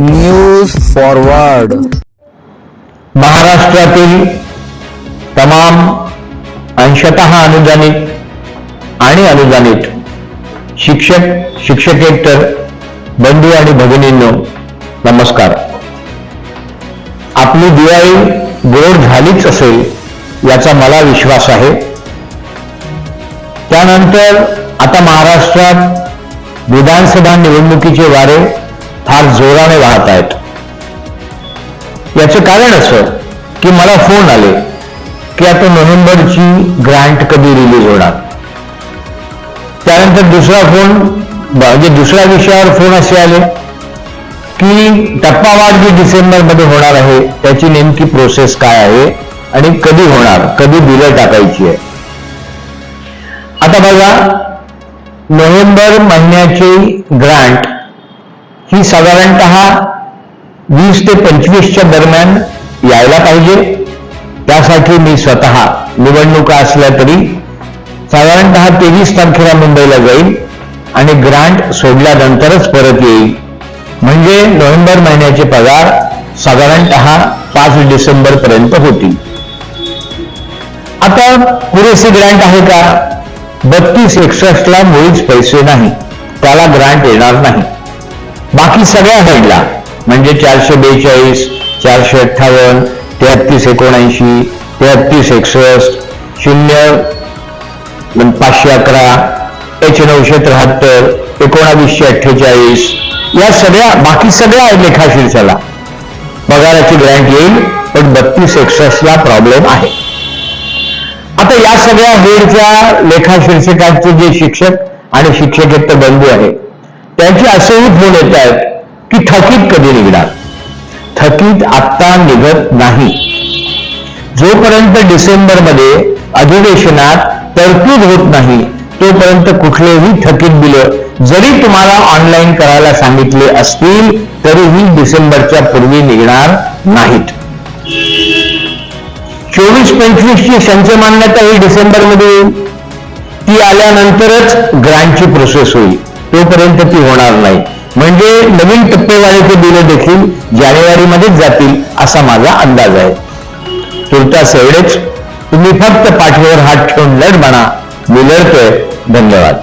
News forward महाराष्ट्रातील तमाम अंशतः अनुदानित आणि अनुदानित शिक्षक शिक्षकेतर बंधू आणि भगिनींनो नमस्कार. आपली दिवाळी गोड झालीच असेल याचा मला विश्वास आहे. त्यानंतर आता महाराष्ट्रात विधानसभा निवडणुकीचे वारे फार जोराने वाहत आहेत. याचं कारण असं की मला फोन आले की आता नोव्हेंबरची ग्रँट कधी रिलीज होणार? त्यानंतर दुसरा फोन म्हणजे दुसऱ्या विषयावर फोन असे आले की टप्पावाढ जी डिसेंबरमध्ये होणार आहे त्याची नेमकी प्रोसेस काय आहे आणि कधी होणार कधी बिलं टाकायची आहे? आता बघा नोव्हेंबर महिन्याची ग्रांट ही साधारणतः वीस ते पंचवीसच्या दरम्यान यायला पाहिजे. त्यासाठी मी स्वतः निवडणुका असल्या तरी साधारणतः तेवीस तारखेला मुंबईला जाईल आणि ग्रांट सोडल्यानंतरच परत येईल म्हणजे नोव्हेंबर महिन्याचे पगार साधारणतः पाच डिसेंबर पर्यंत होतील. आता पुरेसे ग्रँट आहे का? बत्तीस एकसष्टला मुळीच पैसे नाही. त्याला ग्रँट येणार नाही. बाकी सगळ्या हेडला म्हणजे चारशे बेचाळीस चारशे अठ्ठावन्न तेहत्तीस एकोणऐंशी तेहत्तीस एकसष्ट शून्य पाचशे अकरा एच नऊशे त्र्याहत्तर एकोणावीसशे अठ्ठेचाळीस. या सगळ्या बाकी सगळ्या आहेत शीर्षाला पगाराची ग्रँट येईल पण बत्तीस एकसष्टला प्रॉब्लेम आहे. आता या सगळ्या हेडच्या लेखाशीर्षकांचे जे शिक्षक आणि शिक्षकेतर बंधू आहेत त्याची असेही फोन येत आहेत की थकीत कधी निघणार? थकीत आत्ता निघत नाही. जोपर्यंत डिसेंबरमध्ये अधिवेशनात तरतूद होत नाही तोपर्यंत कुठलेही थकीत बिलं जरी तुम्हाला ऑनलाईन करायला सांगितले असतील तरीही डिसेंबरच्या पूर्वी निघणार नाहीत. चोवीस पंचवीसची संच मान्यता ही डिसेंबरमध्ये येईल. ती आल्यानंतरच ग्रँटची प्रोसेस होईल. तोपर्यंत ती होणार नाही. म्हणजे नवीन टप्पेवारीचे बिलं देखील जानेवारीमध्येच जातील असा माझा अंदाज आहे. तुर्तास एवढेच तुम्ही फक्त पाठीवर हात ठेवून लढ म्हणा. मी लढतोय. धन्यवाद.